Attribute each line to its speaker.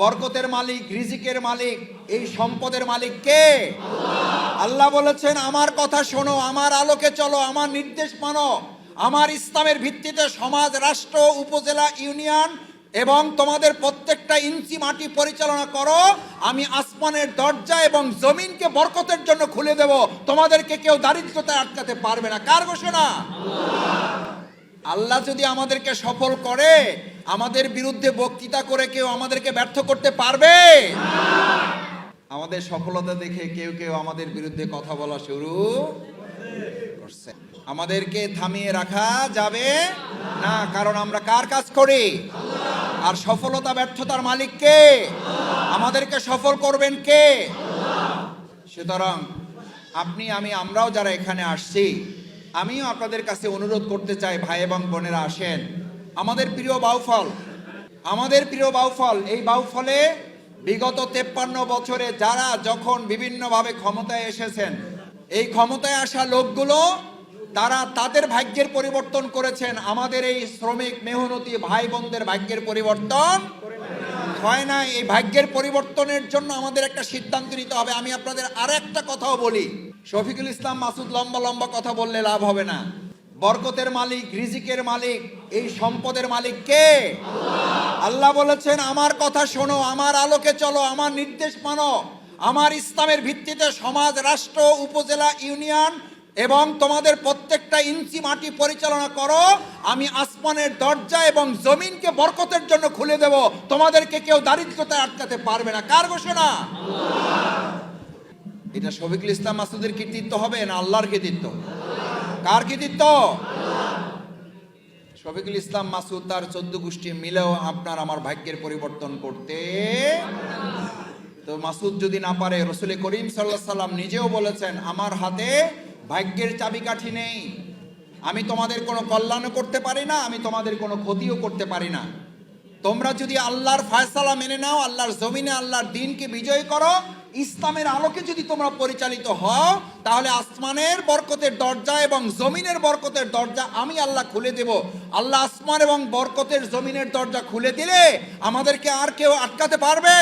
Speaker 1: বরকতের মালিক, রিজিকের মালিক, এই সম্পদের মালিক কে? আল্লাহ বলেছেন, আমার কথা শোনো, আমার আলোকে চলো, আমার নির্দেশ মানো। আমার ইসলামের ভিত্তিতে সমাজ, রাষ্ট্র, উপজেলা, ইউনিয়ন এবং তোমাদের প্রত্যেকটা ইঞ্চি মাটি পরিচালনা করো। আমি আসমানের দরজা এবং জমিনকে বরকতের জন্য খুলে দেব। তোমাদেরকে কেউ দারিদ্রতায় আটকাতে পারবে না। কার ঘোষণা? আল্লাহ যদি আমাদেরকে সফল করে আমাদের বিরুদ্ধে বক্তৃতা করে কেউ আমাদেরকে ব্যর্থ করতে পারবে? আমাদের সফলতা দেখে কেউ কেউ আমাদের বিরুদ্ধে কথা বলা শুরু করছে। আমাদেরকে থামিয়ে রাখা যাবে না, কারণ আমরা কার কাজ করি? আর সফলতা, ব্যর্থতার মালিক কে? আমাদেরকে সফল করবেন কে? সুতরাং আপনি, আমি, আমরাও যারা এখানে আসছি, আমিও আপনাদের কাছে অনুরোধ করতে চাই, ভাই এবং বোনেরা আসেন। আমাদের প্রিয় বাউফল, আমাদের প্রিয় বাউফল, এই বাউফলে বিগত তেপ্পান্ন বছরে যারা যখন বিভিন্নভাবে ক্ষমতায় এসেছেন, এই ক্ষমতায় আসা লোকগুলো, তারা তাদের ভাগ্যের পরিবর্তন করেছেন। আমাদের এই শ্রমিক মেহনতি ভাই বোনদের ভাগ্যের পরিবর্তন হয় না এই ভাগ্যের পরিবর্তনের জন্য আমাদের একটা সিদ্ধান্ত নিতে হবে। আমি আপনাদের আর একটা কথাও বলি। শফিকুল ইসলাম মাসুদ লম্বা লম্বা কথা বললে লাভ হবে না। বরকতের মালিক, রিজিকের মালিক, এই সম্পদের মালিক কে? আল্লাহ বলেছেন, আমার কথা শোনো, আমার আলোকে চলো, আমার নির্দেশ মানো। আমার ইসলামের ভিত্তিতে সমাজ, রাষ্ট্র, উপজেলা, ইউনিয়ন এবং তোমাদের প্রত্যেকটা ইঞ্চি মাটি পরিচালনা করো। আমি আসমানের দরজা এবং জমিনকে বরকতের জন্য খুলে দেব। তোমাদেরকে কেউ দারিদ্রতায় আটকাতে পারবে না। কার ঘোষণা? এটা শফিকুল ইসলাম মাসুদের কৃতিত্ব হবে না আল্লাহর কৃতিত্ব? কার কৃতিত্ব? শফিকুল ইসলাম মাসুদ তার চোদ্দ গোষ্ঠী মিলেও আপনার আমার ভাগ্যের পরিবর্তন করতে। তো মাসুদ যদি না পারে, রসুল করিম সাল্লাহ সাল্লাম নিজেও বলেছেন, আমার হাতে ভাগ্যের চাবিকাঠি নেই। আমি তোমাদের কোনো কল্যাণও করতে পারি না, আমি তোমাদের কোনো ক্ষতিও করতে পারি না। তোমরা যদি আল্লাহর ফায়সালা মেনে নাও, আল্লাহর জমিনে, আল্লাহর দিনকে বিজয় করো ইসলামের আলোকে যদি তোমরা পরিচালিত হও, তাহলে আসমানের বরকতের দরজা এবং জমিনের বরকতের দরজা আমি আল্লাহ খুলে দেব। আল্লাহ আসমান এবং বরকতের জমিনের দরজা খুলে দিলে আমাদেরকে আর কেউ আটকাতে পারবে?